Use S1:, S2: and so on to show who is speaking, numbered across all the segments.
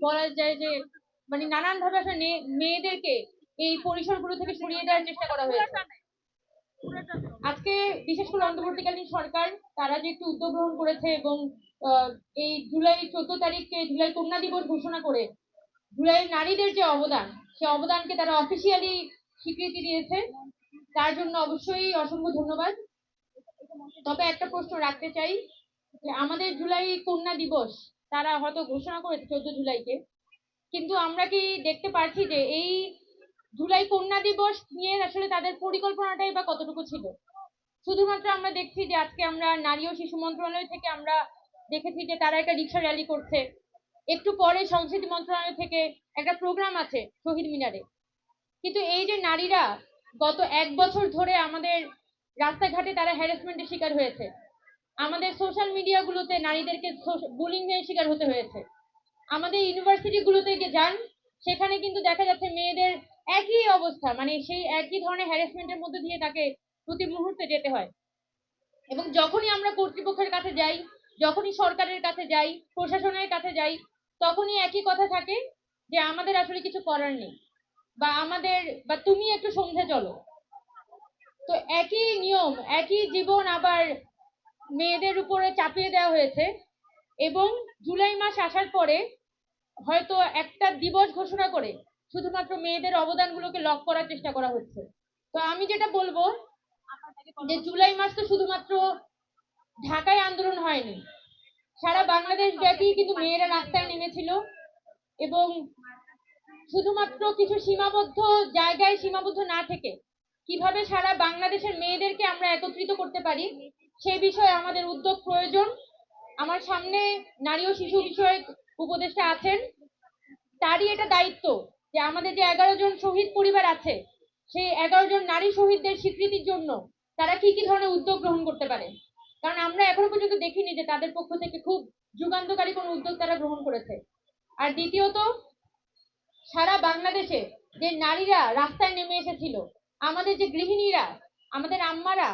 S1: বলা যায় যে মানে নানান ভাবে আসলে মেয়েদেরকে এই পরিসরগুলো থেকে সরিয়ে দেওয়ার চেষ্টা করা হয়েছে। আজকে বিশেষ করে অন্তর্বর্তীকালীন সরকার, তারা যে একটু উদ্যোগ গ্রহণ করেছে এবং এই জুলাই চোদ্দ তারিখকে জুলাই কন্যা দিবস ঘোষণা করে, জুলাই নারীদের যে অবদান, সে অবদানকে তারা অফিসিয়ালি স্বীকৃতি দিয়েছে। তার জন্য অবশ্যই অসংখ্য ধন্যবাদ। তবে একটা প্রশ্ন রাখতে চাই যে, আমাদের জুলাই কন্যা দিবস তারা হয়তো ঘোষণা করেছে চোদ্দ জুলাইকে। কিন্তু আমরা কি দেখতে পারছি যে এই জুলাই কন্যা দিবস নিয়ে আসলে তাদের পরিকল্পনাটাই বা কতটুকু ছিল? শুধুমাত্র আমরা দেখছি যে আজকে আমরা নারী ও শিশু মন্ত্রণালয় থেকে আমরা দেখেছি যে তারা একটা রিক্সা র্যালি করছে। একটু পরে সংস্কৃতি মন্ত্রণালয় থেকে একটা প্রোগ্রাম আছে শহীদ মিনারে। কিন্তু এই যে নারীরা গত এক বছর ধরে আমাদের রাস্তাঘাটে তারা হ্যারাসমেন্টের শিকার হয়েছে। আমাদের সোশ্যাল মিডিয়াগুলোতে নারীদেরকে বুলিং এর শিকার হতে হয়েছে। আমাদের ইউনিভার্সিটিগুলোতে গিয়ে যান, সেখানে কিন্তু দেখা যাচ্ছে মেয়েদের একই অবস্থা মানে সেই একই ধরনের হ্যারাসমেন্টের মধ্যে দিয়ে তাকে প্রতি মুহূর্তে যেতে হয়। এবং যখনই আমরা কর্তৃপক্ষের কাছে যাই, যখনই সরকারের কাছে যাই, প্রশাসনের কাছে যাই, তখনই একই কথা থাকে যে আমাদের আসলে কিছু করার নেই। বা আমাদের, বা তুমি একটু সন্ধে চলো। তো একই নিয়ম, একই জীবন আবার মেয়েদের উপরে চাপিয়ে দেওয়া হয়েছে এবং জুলাই মাস আসার পরে হয়তো একটা দিবস ঘোষণা করে শুধুমাত্র মেয়েদের অবদানগুলোকে লক করার চেষ্টা করা হচ্ছে। তো আমি যেটা বলব, যে জুলাই মাস তো শুধুমাত্র ঢাকায় আন্দোলন হয়নি। সারা বাংলাদেশ ব্যাপী কিন্তু মেয়েরা রাস্তায় নেমেছিল এবং শুধুমাত্র কিছু সীমাবদ্ধ জায়গায় সীমাবদ্ধ না থেকে কীভাবে সারা বাংলাদেশের মেয়েদেরকে আমরা একত্রিত করতে পারি সেই বিষয়ে আমাদের উদ্যোগ প্রয়োজন। আমার সামনে নারী ও শিশু বিষয়ক উপদেষ্টা আছেন। তারই এটা দায়িত্ব যে আমাদের যে এগারো জন শহীদ পরিবার আছে, সেই এগারো জন নারী শহীদদের স্বীকৃতির জন্য তারা কি কি ধরনের উদ্যোগ গ্রহণ করতে পারে? কারণ আমরা এখনও পর্যন্ত দেখিনি যে তাদের পক্ষ থেকে খুব যুগান্তকারী কোনো উদ্যোগ তারা গ্রহণ করেছে। আর দ্বিতীয়ত, সারা বাংলাদেশে যে নারীরা রাস্তায় নেমে এসেছিল, আমাদের যে গৃহিণীরা, আমাদের আম্মারা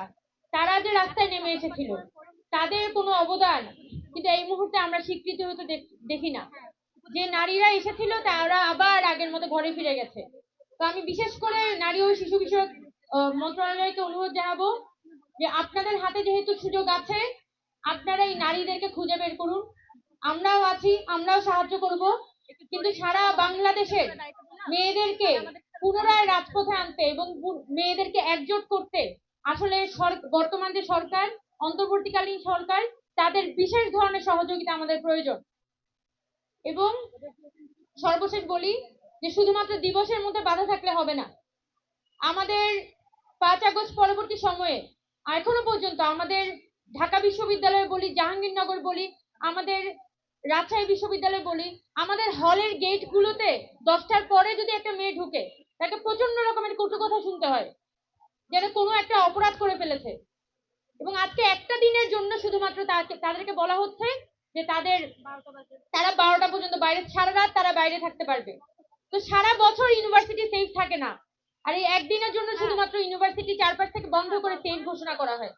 S1: তারা যে রাস্তায় নেমে এসেছিল। তাদের কোনো অবদান, কিন্তু এই মুহূর্তে আমরা স্বীকৃতি হতে দেখি না। যে নারীরা এসেছিল, তারা আবার আগের মতো ঘরে ফিরে গেছে। তো আমি বিশেষ করে নারী ও শিশু বিষয়ক মন্ত্রণালয়কে অনুরোধ জানাব যে আপনাদের হাতে যেহেতু সুযোগ আছে, আপনারা এই নারীদেরকে খুঁজে বের করুন। আমরাও আছি, আমরাও সাহায্য করব। কিন্তু সারা বাংলাদেশের মেয়েদেরকে পুনরায় রাজপথে আনতে এবং মেয়েদেরকে একজোট করতে আসলে বর্তমান যে সরকার, অন্তর্বর্তীকালীন সরকার, তাদের বিশেষ ধরনের সহযোগিতা আমাদের প্রয়োজন। এবং সর্বশেষ বলি যে শুধুমাত্র দিবসের মধ্যে বাধা থাকলে হবে না। আমাদের পাঁচ আগস্ট পরবর্তী সময়ে, এখনও পর্যন্ত আমাদের ঢাকা বিশ্ববিদ্যালয় বলি, জাহাঙ্গীরনগর বলি, আমাদের রাজশাহী বিশ্ববিদ্যালয় বলি, আমাদের হলের গেটগুলোতে দশটার পরে যদি একটা মেয়ে ঢুকে, তাকে প্রচণ্ড রকমের কটু কথা শুনতে হয়। যেন কোনো একটা অপরাধ করে ফেলেছে। এবং আজকে একটা দিনের জন্য শুধুমাত্র তাদেরকে বলা হচ্ছে যে তাদের তারা বারোটা পর্যন্ত বাইরে সারা রাত তারা বাইরে থাকতে পারবে। তো সারা বছর ইউনিভার্সিটি সেফ থাকে না। আর এই একদিনের জন্য শুধুমাত্র ইউনিভার্সিটি চারপাশ থেকে বন্ধ করে সেফ ঘোষণা করা হয়।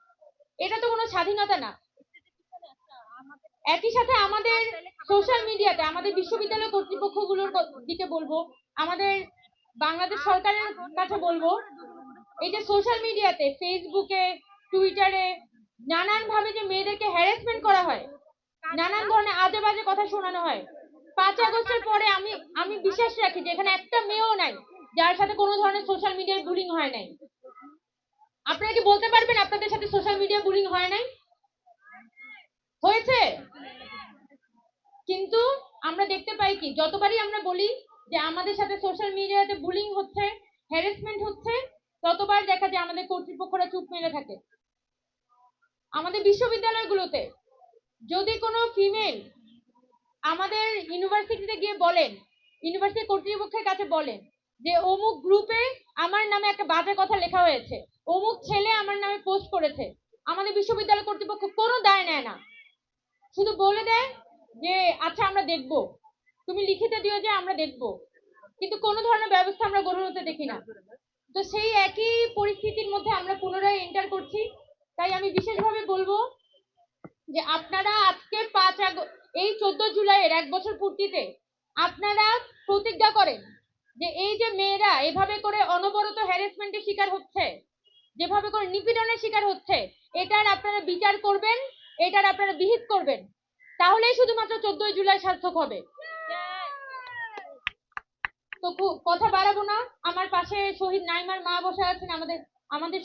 S1: এটা তো কোনো স্বাধীনতা না। একই সাথে আমাদের সোশ্যাল মিডিয়াতে আমাদের বিশ্ববিদ্যালয় কর্তৃপক্ষগুলোর দিকে বলব আমাদের বাংলাদেশ সরকারের কাছে বলব এই যে সোশ্যাল মিডিয়াতে ফেসবুকে টুইটারে নানান ভাবে যে মেয়েদেরকে হ্যারাসমেন্ট করা হয়, নানান ধরনের আজে বাজে কথা শোনানো হয়। পাঁচ আগস্টের পরে আমি আমি বিশ্বাস রাখি যে এখানে একটা মেয়েও নাই, যার সাথে কোনো ধরনের সোশ্যাল মিডিয়ায় বুলিং হয় নাই। আপনারা কি বলতে পারবেন আপনাদের সাথে সোশ্যাল মিডিয়া বুলিং হয় নাই? হয়েছে? কিন্তু আমরা দেখতে পাই কি, যতবারই আমরা বলি যে আমাদের সাথে সোশ্যাল মিডিয়াতে বুলিং হচ্ছে হ্যারাসমেন্ট হচ্ছে ততবার দেখা যায় আমাদের কর্তৃপক্ষরা চুপ মেরে থাকে। আমাদের বিশ্ববিদ্যালয়গুলোতে যদি কোনো ফিমেল আমাদের ইউনিভার্সিটিতে গিয়ে বলেন ইউনিভার্সিটি কর্তৃপক্ষের কাছে বলেন যে, অমুক গ্রুপে আমার নামে একটা বাজে কথা লেখা হয়েছে, অমুক ছেলে আমার নামে পোস্ট করেছে, আমাদের বিশ্ববিদ্যালয় কর্তৃপক্ষ কোনো দায় নেয় না। শুধু বলে দেয় যে আচ্ছা আমরা দেখব। তুমি লিখিত দিও যে, আমরা দেখব। কিন্তু কোনো ধরনের ব্যবস্থা আমরা গ্রহণ হতে দেখি না। তো সেই একই পরিস্থিতির মধ্যে আমরা পুনরায় এন্টার করছি। তাই আমি বিশেষভাবে বলব যে আপনারা আজকে পাঁচ আগ এই চোদ্দ জুলাইয়ের এক বছর পূর্তিতে আপনারা প্রতিজ্ঞা করেন যে এই যে মেয়েরা এভাবে করে অনবরত হ্যারাসমেন্টের শিকার হচ্ছে, যেভাবে করে নিপীড়নের শিকার হচ্ছে, এটার আপনারা বিচার করবেন, এটার আপনারা বিহিত করবেন। তাহলেই শুধুমাত্র চোদ্দই জুলাই সার্থক হবে। তো কথা বাড়াবো না। আমার পাশে শহীদ নাইমার মা বসে আছেন আমাদের আমাদের